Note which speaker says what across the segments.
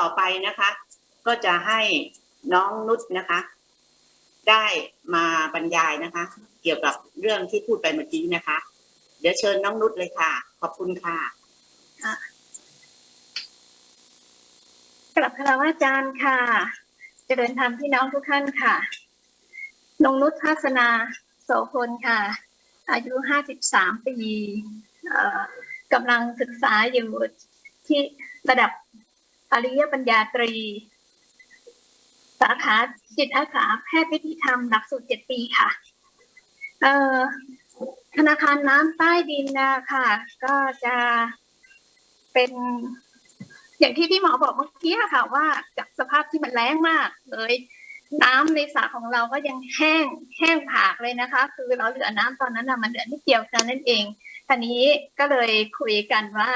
Speaker 1: ต่อไปนะคะ ก็จะให้น้องนุชนะคะ ได้มาบรรยายนะคะ เกี่ยวกับเรื่องที่พูดไปเมื่อกี้นะคะ เดี๋ยวเชิญน้องนุชเลยค่ะ ขอบคุณค่ะ
Speaker 2: กลับคารวะอาจารย์ค่ะ เจริญธรรมพี่น้องทุกท่านค่ะนงนุชทัศนาโสพลค่ะ อายุ 53 ปีเอ่อกำลังศึกษาอยู่ที่ระดับ ปริญญาปัญญาตรี สาขาจิตอาสาแพทย์วิธีธรรมหลักสูตร7ปีค่ะ เอ่อธนาคารน้ำใต้ดินนะค่ะ ก็จะเป็น อย่างที่พี่หมอบอกเมื่อกี้ค่ะ ว่าจากสภาพที่มันแล้งมากเลยน้ำในสระของเราก็ยังแห้งแห้งผากเลยนะคะ คือเราเหลือน้ำตอนนั้นนะมันเหลือนิดเดียวเท่านั้นเองทีนี้ก็เลยคุยกันว่า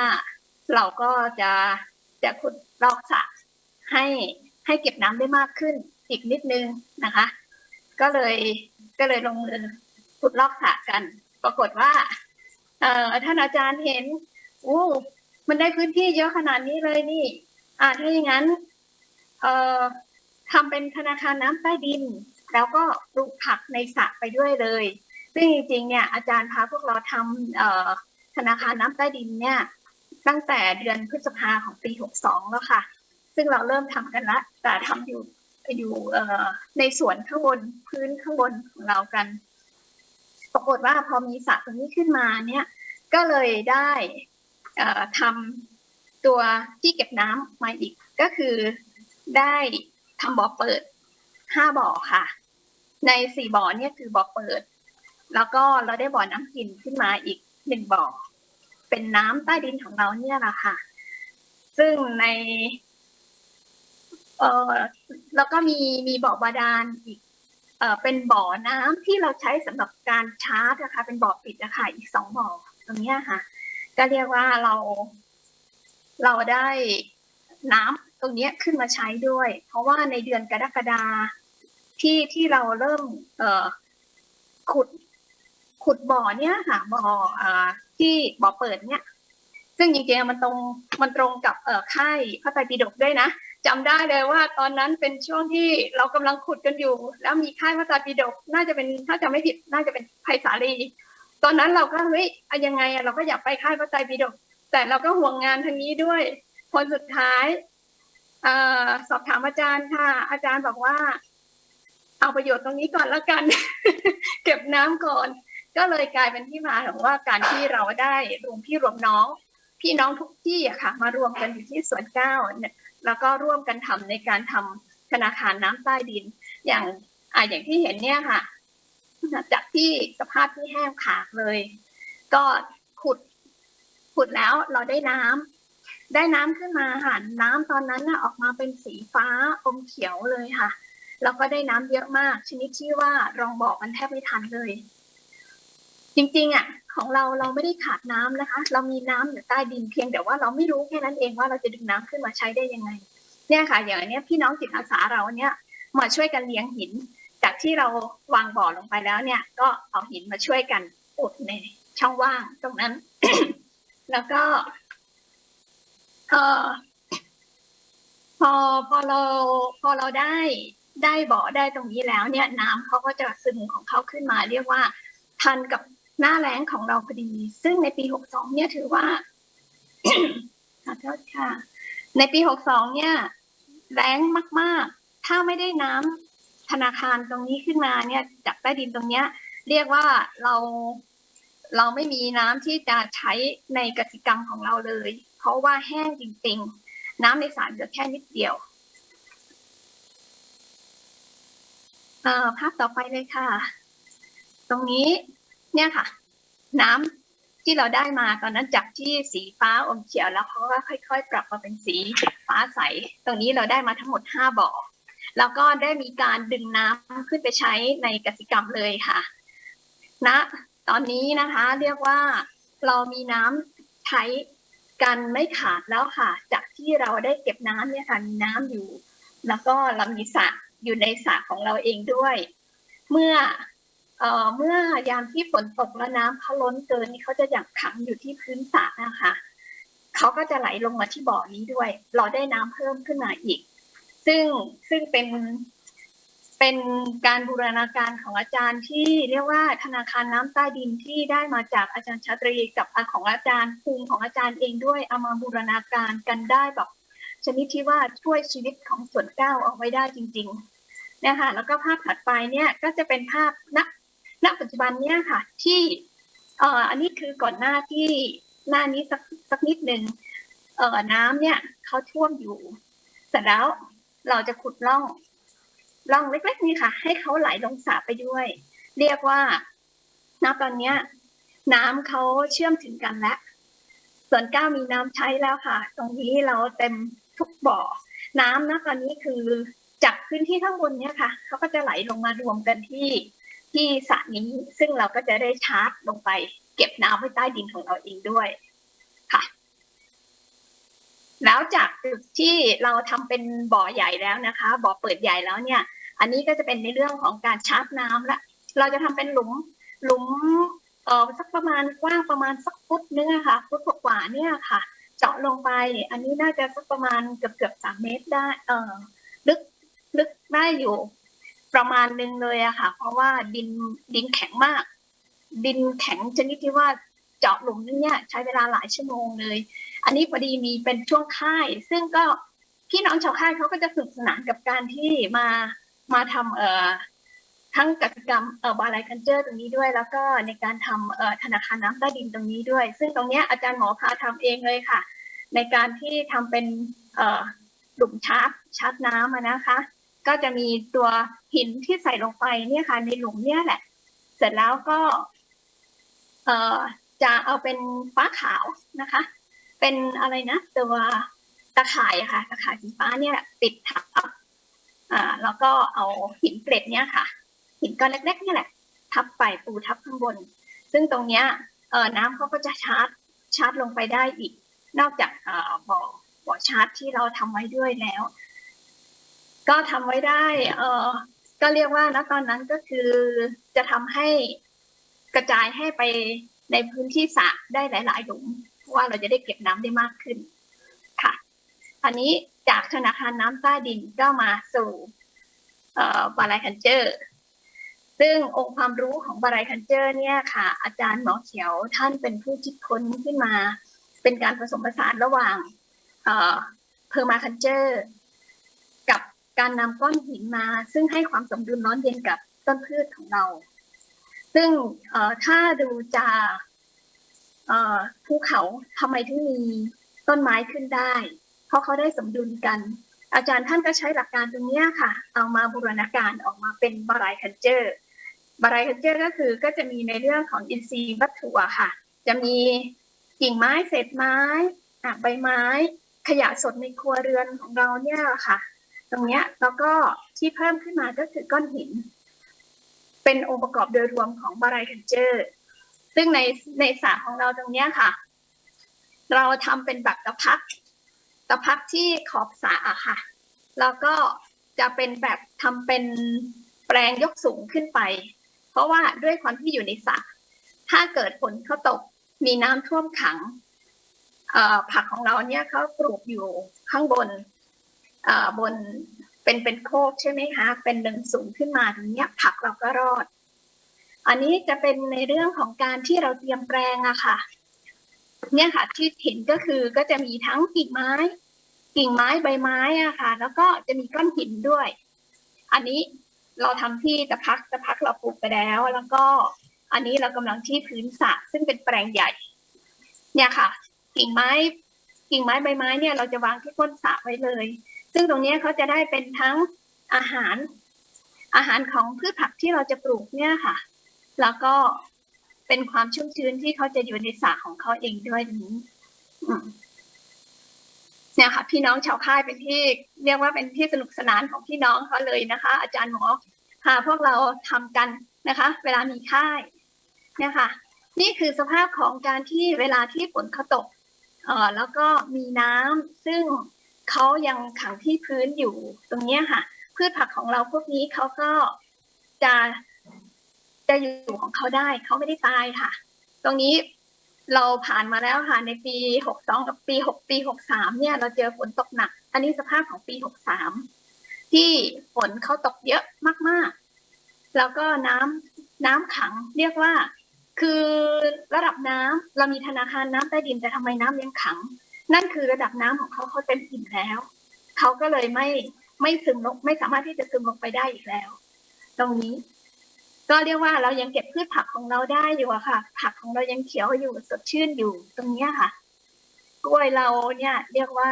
Speaker 2: เราก็จะจะขุด ลอกสระให้ให้เก็บน้ำได้มากขึ้นอีกนิดนึงนะคะ ก็เลยก็เลยลงมือขุดลอกสระกัน ปรากฏว่า เอ่อท่านอาจารย์เห็นอู้มันได้พื้นที่เยอะขนาดนี้เลยนี่อ่าถ้าอย่างนั้น เอ่อทำเป็นธนาคารน้ำใต้ดิน แล้วก็ปลูกผักในสระไปด้วยเลย ซึ่งจริงๆเนี่ยอาจารย์พาพวกเราทำธนาคารน้ำใต้ดินเนี่ย ตั้งแต่เดือนพฤษภาของปี 62 แล้วค่ะ ซึ่งเราเริ่มทำกันละแต่ทำอยู่อยู่ในสวนข้างบนพื้นข้างบนของเรากัน ปรากฏว่าพอมีสระตรงนี้ขึ้นมาเนี่ย ก็เลยได้ทำตัวที่เก็บน้ำมาอีก ก็คือได้ทำบ่อเปิดห้าบ่อค่ะ ในสี่บ่อเนี่ยคือบ่อเปิด แล้วก็เราได้บ่อน้ำกินขึ้นมาอีกหนึ่งบ่อ เป็นน้ำใต้ดินของเราเนี่ยแหละค่ะ ซึ่งในเอ่อแล้วก็มีมีบ่อบาดาลอีกเอ่อเป็นบ่อน้ำที่เราใช้สำหรับการชาร์จนะคะ เป็นบ่อปิดนะคะอีกสองบ่อตรงเนี้ยค่ะ ก็เรียกว่าเรา เราได้น้ำตรงเนี้ยขึ้นมาใช้ด้วย เพราะว่าในเดือนกรกฎาที่ที่เราเริ่ม เออขุด ขุดบ่อเนี้ยค่ะบ่ออ่าที่บ่อเปิดเนี้ยซึ่งจริงๆมันตรงมันตรงกับเอ่อค่ายพระไตรปิฎกด้วยนะจำได้เลยว่าตอนนั้นเป็นช่วงที่เรากำลังขุดกันอยู่ แล้วมีค่ายพระไตรปิฎกน่าจะเป็นถ้าจำไม่ผิดน่าจะเป็นไพศาลี ตอนนั้นเราก็เฮ้ยอะยังไงอะเราก็อยากไปค่ายพระไตรปิฎกแต่เราก็ห่วงงานทางนี้ด้วยผลสุดท้ายเอ่อสอบถามอาจารย์ค่ะ อาจารย์บอกว่า เอาประโยชน์ตรงนี้ก่อนแล้วกัน เก็บน้ำก่อน ก็เลยกลายเป็นที่มาของว่าการที่เราได้รวมพี่รวมน้อง พี่น้องทุกที่อะค่ะ มารวมกันอยู่ที่สวนเก้าเนี่ยแล้วก็ร่วมกันทำในการทำธนาคารน้ำใต้ดิน อย่างอ่าอย่างที่เห็นเนี่ยค่ะ จากที่สภาพที่แห้งขากเลย ก็ขุดขุดแล้วเราได้น้ำได้น้ำขึ้นมาค่ะน้ำตอนนั้นน่ะออกมาเป็นสีฟ้าอมเขียวเลยค่ะ แล้วก็ได้น้ำเยอะมาก ชนิดที่ว่ารองบอกมันแทบไม่ทันเลย จริงๆอะของเราเราไม่ได้ขาดน้ำนะคะ เรามีน้ำอยู่ใต้ดินเพียงแต่ว่าเราไม่รู้แค่นั้นเองว่าเราจะดึงน้ำขึ้นมาใช้ได้ยังไง เนี่ยค่ะ อย่างอันเนี้ยพี่น้องจิตอาสาเราเนี่ยมาช่วยกันเลี้ยงหิน จากที่เราวางบ่อลงไปแล้วเนี่ย ก็เอาหินมาช่วยกันอุดในช่องว่างตรงนั้น แล้วก็เออพอพอเราพอเราได้ได้บ่อได้ตรงนี้แล้วเนี่ย น้ำเขาก็จะซึมของเขาขึ้นมา เรียกว่าทันกับ หน้าแล้งของเราพอดี ซึ่งในปีหกสองเนี่ยถือว่าขอโทษค่ะ ในปีหกสองเนี่ย แรงมากๆ ถ้าไม่ได้น้ำธนาคารตรงนี้ขึ้นมาเนี่ย จากใต้ดินตรงเนี้ย เรียกว่าเราเราไม่มีน้ำที่จะใช้ในกสิกรรมของเราเลย เพราะว่าแห้งจริงๆ น้ำในสารเหลือแค่นิดเดียวเอ่อภาพต่อไปเลยค่ะ ตรงนี้ เนี่ยค่ะ น้ำที่เราได้มาตอนนั้นจากที่สีฟ้าอมเขียวแล้วเขาก็ค่อย ๆ ปรับมาเป็นสีฟ้าใส ตรงนี้เราได้มาทั้งหมดห้าบ่อแล้วก็ได้มีการดึงน้ำขึ้นไปใช้ในกสิกรรมเลยค่ะณนะตอนนี้นะคะเรียกว่าเรามีน้ำใช้กันไม่ขาดแล้วค่ะ จากที่เราได้เก็บน้ำเนี่ยค่ะมีน้ำอยู่ แล้วก็เรามีสระอยู่ในสระของเราเองด้วย เมื่อ เมื่อยามที่ฝนตกแล้วน้ำเขาล้นเกินนี่เขาจะอย่ากขังอยู่ที่พื้นสระนะคะเขาก็จะไหลลงมาที่บ่อนี้ด้วย เราได้น้ำเพิ่มขึ้นมาอีก ซึ่งซึ่งเป็นเป็นการบูรณาการของอาจารย์ที่เรียกว่าธนาคารน้ำใต้ดินที่ได้มาจากอาจารย์ชาตรีกับของอาจารย์ภูมิของอาจารย์เองด้วยเอามาบูรณาการกันได้แบบชนิดที่ว่าช่วยชีวิตของส่วนเก้าเอาไว้ได้จริง ๆ นะคะแล้วก็ภาพถัดไปเนี่ยก็จะเป็นภาพณ ณปัจจุบันเนี่ยค่ะ ที่เอ่ออันนี้คือก่อนหน้าที่หน้านี้สักสักนิดหนึ่งเอ่อน้ำเนี่ยเขาท่วมอยู่เสร็จแล้วเราจะขุดร่องร่องเล็กๆนี่ค่ะ ให้เขาไหลลงสระไปด้วย เรียกว่าณตอนเนี้ย น้ำเขาเชื่อมถึงกันแล้วส่วนเก้ามีน้ำใช้แล้วค่ะ ตรงนี้เราเต็มทุกบ่อ น้ำนะตอนนี้คือจากพื้นที่ข้างบนเนี้ยค่ะเขาก็จะไหลลงมารวมกันที่ ที่สระนี้ซึ่งเราก็จะได้ชาร์จลงไป เก็บน้ำไว้ใต้ดินของเราเองด้วยค่ะ แล้วจากจุดที่เราทำเป็นบ่อใหญ่แล้วนะคะ บ่อเปิดใหญ่แล้วเนี่ย อันนี้ก็จะเป็นในเรื่องของการชาร์จน้ำละเราจะทำเป็นหลุมหลุมเออสักประมาณกว้างประมาณสักฟุตนึงอะค่ะฟุตกว่าเนี่ยค่ะ เจาะลงไป อันนี้น่าจะสักประมาณเกือบเกือบสามเมตรได้ เออลึกลึกได้อยู่ ประมาณหนึงเลยอะค่ะ เพราะว่าดินดินแข็งมาก ดินแข็งชนิดที่ว่าเจาะหลุมนึงเนี่ยใช้เวลาหลายชั่วโมงเลย อันนี้พอดีมีเป็นช่วงค่าย ซึ่งก็พี่น้องชาวค่ายเขาก็จะสนุกสนานกับการที่มามาทำเอ่อทั้งกิจกรรมเอ่อบาลายคันเจอร์ตรงนี้ด้วย แล้วก็ในการทำเอ่อธนาคารน้ำใต้ดินตรงนี้ด้วย ซึ่งตรงเนี้ยอาจารย์หมอพาทำเองเลยค่ะ ในการที่ทำเป็นเอ่อหลุมชาร์จชาร์จน้ำนะคะ ก็จะมีตัวหินที่ใส่ลงไปเนี่ยค่ะ ในหลุมเนี่ยแหละ เสร็จแล้วก็ เอ่อจะเอาเป็นฟ้าขาวนะคะ เป็นอะไรนะตัวตะข่ายะค่ะตะข่ายสีฟ้าเนี่ยปิดทับอ่าแล้วก็เอาหินเกล็ดเนี่ยค่ะ หินก้อนเล็กๆเนี่ยแหละ ทับไปปูทับข้างบน ซึ่งตรงเนี้ยเอ่อน้ำเขาก็จะชาร์จชาร์จลงไปได้อีก นอกจากเอ่อบ่อบ่อชาร์จที่เราทำไว้ด้วยแล้ว ก็ทำไว้ได้เอ่อก็เรียกว่าณตอนนั้นก็คือจะทำให้กระจายให้ไปในพื้นที่สระได้หลาย ๆ หลุมว่าเราจะได้เก็บน้ำได้มากขึ้นค่ะอันนี้จากธนาคารน้ำใต้ดินก็มาสู่เอ่อบาลายคันเจอร์ซึ่งองค์ความรู้ของบาลายคันเจอร์เนี่ยค่ะ อาจารย์หมอเขียวท่านเป็นผู้คิดค้นขึ้นมา เป็นการผสมผสานระหว่างเอ่อเพอร์มาคันเจอร์ การนำก้อนหินมา ซึ่งให้ความสมดุลร้อนเย็นกับต้นพืชของเรา ซึ่งถ้าดูจากภูเขาทำไมถึงมีต้นไม้ขึ้นได้ เพราะเขาได้สมดุลกัน อาจารย์ท่านก็ใช้หลักการตรงนี้ค่ะ เอามาบูรณาการออกมาเป็นบารายคันเจอร์บารายคันเจอร์ก็คือก็จะมีในเรื่องของอินทรีย์วัตถุค่ะ จะมีกิ่งไม้เศษไม้ใบไม้ขยะสดในครัวเรือนของเราเนี่ยค่ะ ตรงเนี้ยแล้วก็ที่เพิ่มขึ้นมาก็คือก้อนหิน เป็นองค์ประกอบโดยรวมของบารายคันเจอร์ซึ่งในในสระของเราตรงเนี้ยค่ะ เราทำเป็นแบบตะพักตะพักที่ขอบสระอะค่ะ แล้วก็จะเป็นแบบทำเป็นแปลงยกสูงขึ้นไป เพราะว่าด้วยความที่อยู่ในสระถ้าเกิดฝนเขาตกมีน้ำท่วมขังผักของเราเนี่ยเขาปลูกอยู่ข้างบน บนเป็นเป็นโคกใช่ไหมคะ เป็นเนินสูงขึ้นมาตรงนี้ผักเราก็รอด อันนี้จะเป็นในเรื่องของการที่เราเตรียมแปลงอะค่ะ เนี่ยค่ะที่เห็นก็คือก็จะมีทั้งกิ่งไม้ กิ่งไม้ใบไม้อะค่ะ แล้วก็จะมีก้อนหินด้วย อันนี้เราทำที่ตะพักตะพักเราปลูกไปแล้ว แล้วก็อันนี้เรากำลังที่พื้นสระซึ่งเป็นแปลงใหญ่ เนี่ยค่ะ กิ่งไม้ กิ่งไม้ใบไม้เนี่ยเราจะวางที่ก้นสระไว้เลย ซึ่งตรงนี้เขาจะได้เป็นทั้งอาหารอาหารของพืชผักที่เราจะปลูกเนี่ยค่ะ แล้วก็เป็นความชุ่มชื้นที่เขาจะอยู่ในสระของเขาเองด้วยนี้เนี่ยค่ะ พี่น้องชาวค่ายเป็นที่ เรียกว่าเป็นที่สนุกสนานของพี่น้องเขาเลยนะคะ อาจารย์หมอพาพวกเราทำกันนะคะ เวลามีค่ายเนี่ยค่ะ นี่คือสภาพของการที่เวลาที่ฝนเขาตกเอ่อแล้วก็มีน้ำซึ่ง เขายังขังที่พื้นอยู่ตรงนี้ค่ะ พืชผักของเราพวกนี้เขาก็จะจะอยู่ของเขาได้เขาไม่ได้ตายค่ะ ตรงนี้เราผ่านมาแล้วค่ะในปีหกสองกับปีหกปีหกสามเนี่ย เราเจอฝนตกหนัก อันนี้สภาพของปีหกสามที่ฝนเขาตกเยอะมากๆ แล้วก็น้ำน้ำขังเรียกว่า คือระดับน้ำเรามีธนาคารน้ำใต้ดินแต่ทำไมน้ำยังขัง นั่นคือระดับน้ำของเขาเขาเต็มอิ่มแล้ว เขาก็เลยไม่ไม่ซึมลงไม่สามารถที่จะซึมลงไปได้อีกแล้ว ตรงนี้ ก็เรียกว่าเรายังเก็บพืชผักของเราได้อยู่อะค่ะ ผักของเรายังเขียวอยู่สดชื่นอยู่ตรงเนี้ยค่ะ กล้วยเราเนี่ย เรียกว่า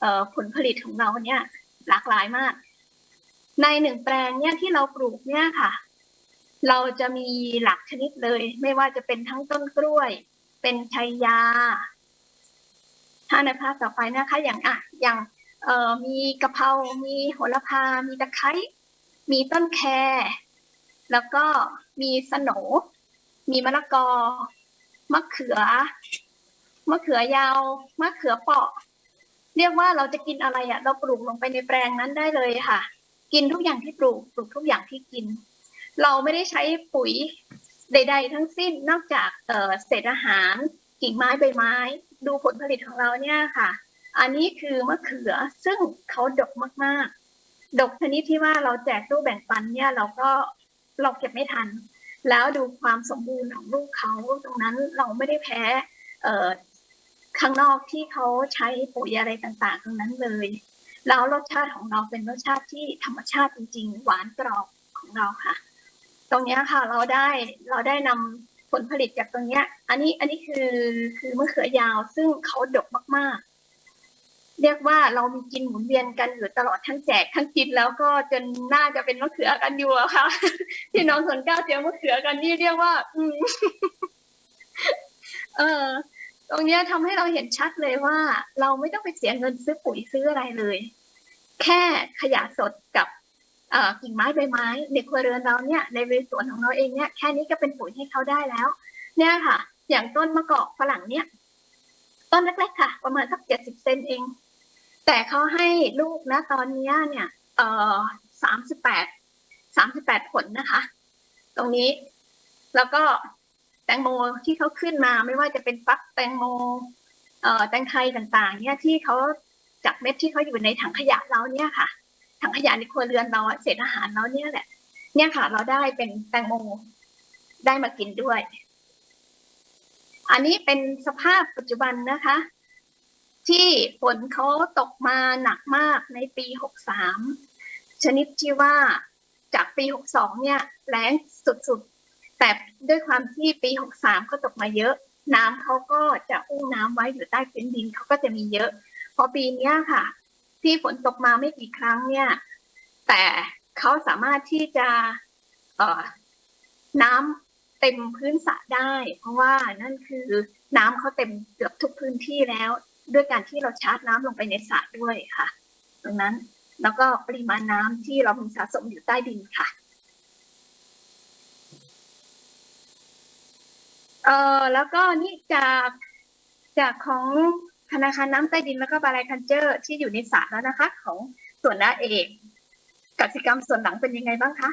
Speaker 2: เออผลผลิตของเราเนี่ย หลากหลายมาก ในหนึ่งแปลงเนี่ยที่เราปลูกเนี่ยค่ะ เราจะมีหลักชนิดเลย ไม่ว่าจะเป็นทั้งต้นกล้วย เป็นชัยยา ถ้าในภาพต่อไปนะคะ อย่างอะอย่างเอ่อมีกะเพรา มีโหระพา มีตะไคร้ มีต้นแครแล้วก็มีสโหนมีมะละกอ มะเขือ มะเขือยาว มะเขือเปราะ เรียกว่าเราจะกินอะไรอะ เราปลูกลงไปในแปลงนั้นได้เลยค่ะ กินทุกอย่างที่ปลูก ปลูกทุกอย่างที่กิน เราไม่ได้ใช้ปุ๋ยใด ๆ ทั้งสิ้น นอกจากเเศษอาหาร กิ่งไม้ใบไม้ ดูผลผลิตของเราเนี่ยค่ะ อันนี้คือมะเขือซึ่งเขาดกมากๆ ดกชนิดที่ว่าเราแจกตู้แบ่งปันเนี่ยเราก็เราเก็บไม่ทัน แล้วดูความสมบูรณ์ของลูกเขาตรงนั้นเราไม่ได้แพ้เข้างนอกที่เขาใช้ปุ๋ยอะไรต่างๆ ตรงนั้นเลย แล้วรสชาติของเราเป็นรสชาติที่ธรรมชาติจริงๆ หวานกรอบของเราค่ะ ตรงนี้ค่ะเราได้เราได้นำ ลผลิตจากตรงเนี้ย อันนี้อันนี้คือคือมะเขือยาวซึ่งเขาดกมาก ๆ เรียกว่าเรามีกินหมุนเวียนกันอยู่ตลอดทั้งแจกทั้งกินแล้วก็จนน่าจะเป็นมะเขือกันอยู่อะค่ะที่น้องสนก้าเจอมะเขือกันนี่เรียกว่า อืมเออตรงเนี้ยทำให้เราเห็นชัดเลยว่า เราไม่ต้องไปเสียเงินซื้อปุ๋ยซื้ออะไรเลย แค่ขยะสดกับ กิ่งไม้ใบไม้ในครัวเรือนเราเนี่ยในสวนของเราเองเนี่ยแค่นี้ก็เป็นปุ๋ยให้เขาได้แล้ว เนี่ยค่ะ อย่างต้นมะกอกฝรั่งเนี่ย ต้นเล็กๆค่ะ ประมาณสักเจ็ดสิบเซนเอง แต่เขาให้ลูกนะตอนนี้เนี่ยเออสามสิบแปดสามสิบแปดผลนะคะ ตรงนี้ แล้วก็แตงโมที่เขาขึ้นมาไม่ว่าจะเป็นฟักแตงโมเอ่อแตงไทยต่างๆ เนี่ยที่เขาจากเม็ดที่เขาอยู่ในถังขยะเราเนี่ยค่ะ ถังขยะในครัวเรือนเราอะเศษอาหารเราเนี่ยแหละ เนี่ยค่ะ เราได้เป็นแตงโมได้มากินด้วย อันนี้เป็นสภาพปัจจุบันนะคะ ที่ฝนเขาตกมาหนักมากในปี 63 ชนิดที่ว่าจากปี 62 เนี่ยแล้งสุดๆ แต่ด้วยความที่ปี 63เขาตกมาเยอะ น้ำเขาก็จะอุ้มน้ำไว้อยู่ใต้พื้นดินเขาก็จะมีเยอะ พอปีนี้ค่ะ ที่ฝนตกมาไม่กี่ครั้งเนี่ย แต่เขาสามารถที่จะเออน้ำเต็มพื้นสระได้ เพราะว่านั่นคือน้ำเขาเต็มเกือบทุกพื้นที่แล้ว ด้วยการที่เราชาร์จน้ำลงไปในสระด้วยค่ะตรงนั้นแล้วก็ปริมาณน้ำที่เรามีสะสมอยู่ใต้ดินค่ะเออแล้วก็นี่จากจากของ ธนาคารน้ำใต้ดินแล้วก็บาลายคันเจอร์ ที่อยู่ในสระแล้วนะคะ ของส่วนน้าเอกกิจกรรมส่วนหลังเป็นยังไงบ้างคะ